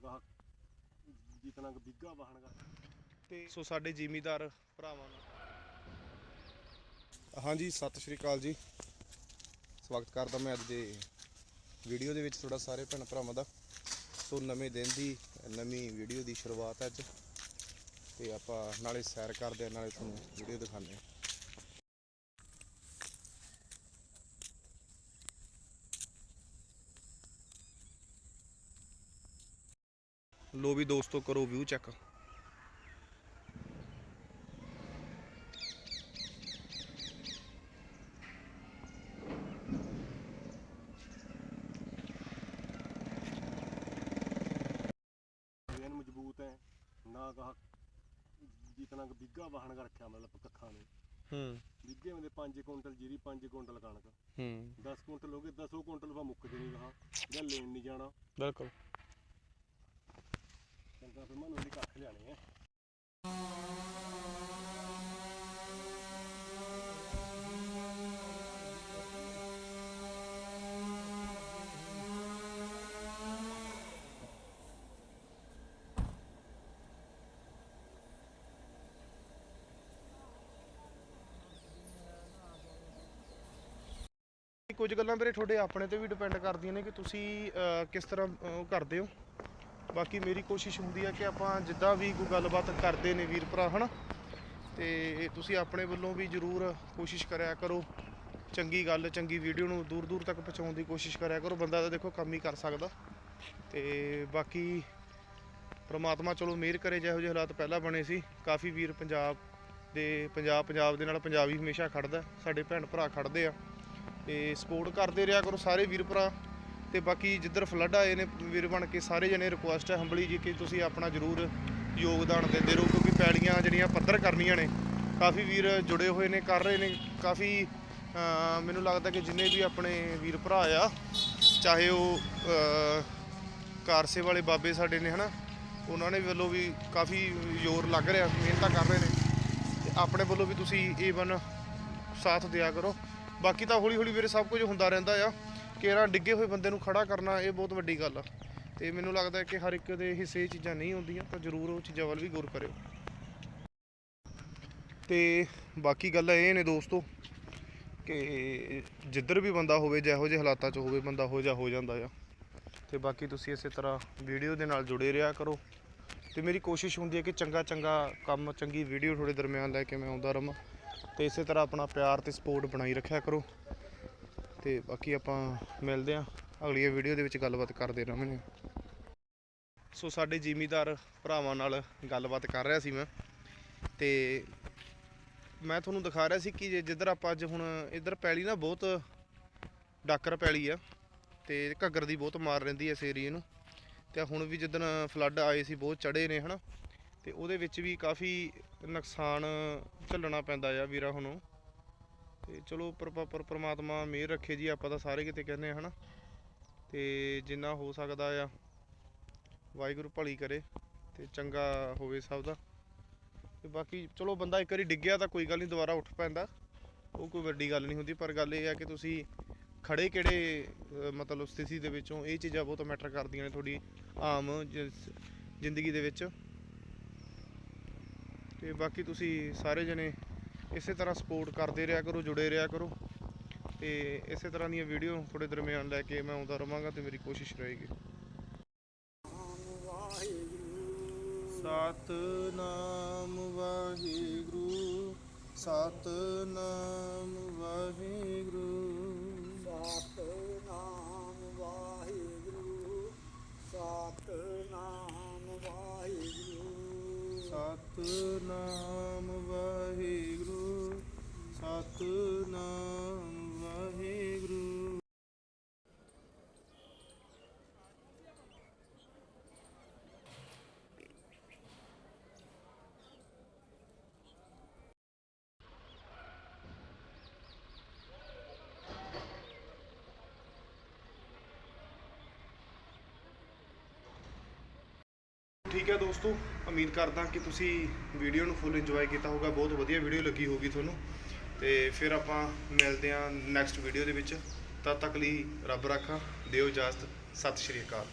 ਕਹਾ ਜਿਤਨਾ ਕੁ ਬਿੱਗਾ ਵਾਹਣ ਤੇ ਸੋ ਸਾਡੇ ਜ਼ਿਮੀਦਾਰ ਭਰਾਵਾਂ ਨੂੰ। ਹਾਂਜੀ, ਸਤਿ ਸ਼੍ਰੀ ਅਕਾਲ ਜੀ। ਸਵਾਗਤ ਕਰਦਾ ਮੈਂ ਅੱਜ ਦੇ ਵੀਡੀਓ ਦੇ ਵਿੱਚ ਤੁਹਾਡਾ ਸਾਰੇ ਭੈਣ ਭਰਾਵਾਂ ਦਾ। ਸੋ ਨਵੇਂ ਦਿਨ ਦੀ, ਨਵੀਂ ਵੀਡੀਓ ਦੀ ਸ਼ੁਰੂਆਤ ਹੈ ਅੱਜ। ਤੇ ਆਪਾਂ ਨਾਲੇ ਸੈਰ ਕਰਦੇ ਆ ਨਾਲੇ ਤੁਹਾਨੂੰ ਵੀਡੀਓ ਦਿਖਾਉਂਦੇ ਆ ਲੋ ਵੀ ਦੋਸਤੋ ਕਰੋ ਵਿਊ ਚੈੱਕ ਮਜ਼ਬੂਤ ਹੈ। ਨਾ ਕਹਾ ਜਿਤਨਾ ਕੁ ਬਿੱਗਾ ਵਾਹਣ ਕਰ ਰੱਖਿਆ ਮਤਲਬ ਕੱਖਾਂ ਨੇ। ਹੂੰ। ਬਿੱਗੇ ਦੇ 5 ਕੁਇੰਟਲ ਜੀਰੀ 5 ਕੁਇੰਟਲ ਕਣਕ। ਹੂੰ। 10 ਕੁਇੰਟਲ ਹੋ ਗਏ 10 ਕੁਇੰਟਲ ਵਾ ਮੁੱਕਦੇ ਨਹੀਂ ਕਹਾ ਜਾਂ ਲੈਣ ਨਹੀਂ ਜਾਣਾ। ਬਿਲਕੁਲ। ਚੰਗਾ ਫਿਰ ਮੈਨੂੰ ਇਹਦੀ ਕੱਖ ਲਿਆਣੇ ਆ ਕੁਝ ਗੱਲਾਂ ਵੀਰੇ ਤੁਹਾਡੇ ਆਪਣੇ ਤੇ ਵੀ ਡਿਪੈਂਡ ਕਰਦੀਆਂ ਨੇ ਕਿ ਤੁਸੀਂ ਅਹ, ਕਿਸ ਤਰ੍ਹਾਂ ਅਹ, ਉਹ ਕਰਦੇ ਹੋ? ਬਾਕੀ ਮੇਰੀ ਕੋਸ਼ਿਸ਼ ਹੁੰਦੀ ਆ ਕਿ ਆਪਾਂ ਜਿੱਦਾਂ ਵੀ ਕੋਈ ਗੱਲਬਾਤ ਕਰਦੇ ਨੇ ਵੀਰ ਭਰਾ, ਹਨਾ? ਤੇ ਤੁਸੀਂ ਆਪਣੇ ਵੱਲੋਂ ਵੀ ਜ਼ਰੂਰ ਕੋਸ਼ਿਸ਼ ਕਰਿਆ ਕਰੋ। ਚੰਗੀ ਗੱਲ, ਚੰਗੀ ਵੀਡੀਓ ਨੂੰ ਦੂਰ ਦੂਰ ਤੱਕ ਪਹੁੰਚਾਉਣ ਦੀ ਕੋਸ਼ਿਸ਼ ਕਰਿਆ ਕਰੋ। ਬੰਦਾ ਤਾਂ ਦੇਖੋ ਕੰਮ ਹੀ ਕਰ ਸਕਦਾ। ਤੇ ਬਾਕੀ ਪ੍ਰਮਾਤਮਾ ਚਲੋ ਮਿਹਰ ਕਰੇ, ਜਿਹੋ ਜਿਹੇ ਹਾਲਾਤ ਪਹਿਲਾਂ ਬਣੇ ਸੀ। ਕਾਫੀ ਵੀਰ ਪੰਜਾਬ ਦੇ, ਪੰਜਾਬ ਪੰਜਾਬ ਦੇ ਨਾਲ ਪੰਜਾਬੀ ਹਮੇਸ਼ਾ ਖੜਦਾ। ਸਾਡੇ ਭੈਣ ਭਰਾ ਖੜਦੇ ਆ। ਤੇ ਸਪੋਰਟ ਕਰਦੇ ਰਿਹਾ ਕਰੋ ਸਾਰੇ ਵੀਰ ਭਰਾ। ਤੇ ਬਾਕੀ ਜਿੱਧਰ ਫਲੱਡ ਆਏ ਨੇ ਵੀਰ ਬਣ ਕੇ ਸਾਰੇ ਜਣੇ ਰਿਕੁਐਸਟ ਹੈ ਹੰਬਲੀ ਜੀ ਕਿ ਤੁਸੀਂ ਆਪਣਾ ਜ਼ਰੂਰ ਯੋਗਦਾਨ ਦਿੰਦੇ ਰਹੋ ਕਿਉਂਕਿ ਪੈੜੀਆਂ ਜਿਹੜੀਆਂ ਪੱਧਰ ਕਰਨੀਆਂ ਨੇ ਕਾਫੀ ਵੀਰ ਜੁੜੇ ਹੋਏ ਨੇ ਕਰ ਰਹੇ ਨੇ ਕਾਫੀ ਮੈਨੂੰ ਲੱਗਦਾ ਕਿ ਜਿੰਨੇ ਵੀ ਆਪਣੇ ਵੀਰ ਭਰਾ ਆ ਚਾਹੇ ਉਹ ਅਹ, ਕਾਰਸੇ ਵਾਲੇ ਬਾਬੇ ਸਾਡੇ ਨੇ ਹਨਾ ਉਹਨਾਂ ਨੇ ਵੱਲੋਂ ਵੀ ਕਾਫੀ ਜ਼ੋਰ ਲੱਗ ਰਿਹਾ ਮਿਹਨਤਾਂ ਕਰ ਰਹੇ ਨੇ ਤੇ ਆਪਣੇ ਵੱਲੋਂ ਵੀ ਤੁਸੀਂ ਏਵਨ ਸਾਥ ਦਿਆ ਕਰੋ। ਬਾਕੀ ਤਾਂ ਹੌਲੀ ਹੌਲੀ ਵੀਰੇ ਸਭ ਕੁਝ ਹੁੰਦਾ ਰਹਿੰਦਾ ਆ। ਕੇਰਾਂ ਡਿੱਗੇ ਹੋਏ ਬੰਦੇ ਨੂੰ ਖੜਾ ਕਰਨਾ ਇਹ ਬਹੁਤ ਵੱਡੀ ਗੱਲ ਆ। ਤੇ ਮੈਨੂੰ ਲੱਗਦਾ ਕਿ ਹਰ ਇੱਕ ਦੇ ਹਿੱਸੇ ਚੀਜ਼ਾਂ ਨਹੀਂ ਹੁੰਦੀਆਂ, ਤਾਂ ਜ਼ਰੂਰ ਉਹ ਚੀਜ਼ਾਂ ਵੱਲ ਵੀ ਗੌਰ ਕਰਿਓ। ਤੇ ਬਾਕੀ ਗੱਲ ਇਹ ਨੇ ਦੋਸਤੋ ਕਿ ਜਿੱਧਰ ਵੀ ਬੰਦਾ ਹੋਵੇ, ਜਿਹੋ ਜਿਹੇ ਹਾਲਾਤਾਂ 'ਚ ਹੋਵੇ, ਬੰਦਾ ਹੋ ਜਾ ਹੋ ਜਾਂਦਾ ਆ। ਤੇ ਬਾਕੀ ਤੁਸੀਂ ਇਸੇ ਤਰ੍ਹਾਂ ਵੀਡੀਓ ਦੇ ਨਾਲ ਜੁੜੇ ਰਿਹਾ ਕਰੋ। ਤੇ ਮੇਰੀ ਕੋਸ਼ਿਸ਼ ਹੁੰਦੀ ਹੈ ਕਿ ਚੰਗਾ ਚੰਗਾ ਕੰਮ, ਚੰਗੀ ਵੀਡੀਓ ਤੁਹਾਡੇ ਦਰਮਿਆਨ ਲੈ ਕੇ ਮੈਂ ਆਉਂਦਾ ਰਵਾਂ ਤੇ ਇਸੇ ਤਰ੍ਹਾਂ ਆਪਣਾ ਪਿਆਰ ਤੇ ਸਪੋਰਟ ਬਣਾਈ ਰੱਖਿਆ ਕਰੋ। ਤੇ ਬਾਕੀ ਆਪਾਂ ਮਿਲਦੇ ਆਂ ਅਗਲੀ ਵੀਡੀਓ ਦੇ ਵਿੱਚ ਗੱਲਬਾਤ ਕਰਦੇ ਰਹਾਂਗੇ। ਸੋ ਸਾਡੇ ਜ਼ਿਮੀਦਾਰ ਭਰਾਵਾਂ ਨਾਲ ਗੱਲਬਾਤ ਕਰ ਰਿਹਾ ਸੀ ਮੈਂ। ਤੇ ਮੈਂ ਤੁਹਾਨੂੰ ਦਿਖਾ ਰਿਹਾ ਸੀ ਕਿ ਜੇ, ਜਿੱਧਰ ਆਪਾਂ ਅੱਜ ਹੁਣ ਇੱਧਰ ਪੈਲੀ ਨਾ ਬਹੁਤ ਡਾਕਰ ਪੈਲੀ ਆ ਤੇ ਘੱਗਰ ਦੀ ਬਹੁਤ ਮਾਰ ਰਹਿੰਦੀ ਐ ਇਸ ਏਰੀਏ ਨੂੰ। ਤੇ ਹੁਣ ਵੀ ਜਿੱਦਣ ਫਲੱਡ ਆਏ ਸੀ ਬਹੁਤ ਚੜੇ ਨੇ ਹਨਾ। ਤੇ ਉਹਦੇ ਵਿੱਚ ਵੀ ਕਾਫੀ ਨੁਕਸਾਨ ਝੱਲਣਾ ਪੈਂਦਾ ਆ ਵੀਰਾ ਹੁਣ। ਤੇ ਚਲੋ ਪਰ- ਪਰ ਮਿਹਰ ਰੱਖੇ ਜੀ, ਆਪਾਂ ਤਾਂ ਸਾਰੇ ਕਿਤੇ ਕਹਿੰਦੇ ਆ, ਹਨਾ। ਤੇ ਜਿੰਨਾ ਹੋ ਸਕਦਾ ਆ, ਵਾਹਿਗੁਰੂ ਭਲੀ ਕਰੇ ਤੇ ਚੰਗਾ ਹੋਵੇ ਸਭ ਦਾ। ਤੇ ਬਾਕੀ ਚਲੋ ਬੰਦਾ ਇੱਕ ਵਾਰੀ ਡਿੱਗਿਆ ਤਾਂ ਕੋਈ ਗੱਲ ਨਹੀਂ ਦੁਬਾਰਾ ਉੱਠ ਪੈਂਦਾ। ਉਹ ਕੋਈ ਵੱਡੀ ਗੱਲ ਨਹੀਂ ਹੁੰਦੀ, ਪਰ ਗੱਲ ਇਹ ਆ ਕਿ ਤੁਸੀਂ ਖੜੇ ਕਿਹੜੇ ਮਤਲਬ ਸਥਿਤੀ ਦੇ ਵਿੱਚੋਂ ਇਹ ਚੀਜ਼ਾਂ ਬਹੁਤ ਮੈਟਰ ਕਰਦੀਆਂ ਨੇ ਤੁਹਾਡੀ ਆਮ ਜ਼ਿੰਦਗੀ ਦੇ ਵਿੱਚ। ਤੇ ਬਾਕੀ ਤੁਸੀਂ ਸਾਰੇ ਜਣੇ ਇਸੇ ਤਰ੍ਹਾਂ ਸਪੋਰਟ ਕਰਦੇ ਰਿਹਾ ਕਰੋ ਜੁੜੇ ਰਿਹਾ ਕਰੋ ਤੇ ਇਸੇ ਤਰ੍ਹਾਂ ਦੀਆਂ ਵੀਡੀਓ ਤੁਹਾਡੇ ਦਰਮਿਆਨ ਲੈ ਕੇ ਮੈਂ ਆਉਂਦਾ ਰਵਾਂਗਾ ਤੇ ਮੇਰੀ ਕੋਸ਼ਿਸ਼ ਰਹੇਗੀ। ਸਤਨਾਮ ਵਾਹਿਗੁਰੂ ਸਤਨਾਮ ਵਾਹਿਗੁਰੂ। ਸਤਨਾਮ ਵਾਹਿਗੁਰੂ ਸਤਨਾਮ ਵਾਹਿਗੁਰੂ। ਸਤਨਾਮ ਸਤਨਾਮ ਵਾਹਿਗੁਰੂ। ਠੀਕ ਹੈ ਦੋਸਤੋ, ਉਮੀਦ ਕਰਦਾ ਕਿ ਤੁਸੀਂ ਵੀਡੀਓ ਨੂੰ ਫੁੱਲ ਇੰਜੋਏ ਕੀਤਾ ਹੋਗਾ ਬਹੁਤ ਵਧੀਆ ਵੀਡੀਓ ਲੱਗੀ ਹੋਗੀ ਤੁਹਾਨੂੰ। ਤੇ ਫਿਰ ਆਪਾਂ ਮਿਲਦੇ ਹਾਂ ਨੈਕਸਟ ਵੀਡੀਓ ਦੇ ਵਿੱਚ। ਤਦ ਤੱਕ ਲਈ ਰੱਬ ਰਾਖਾ, ਦਿਓ ਇਜਾਜ਼ਤ, ਸਤਿ ਸ਼੍ਰੀ ਅਕਾਲ।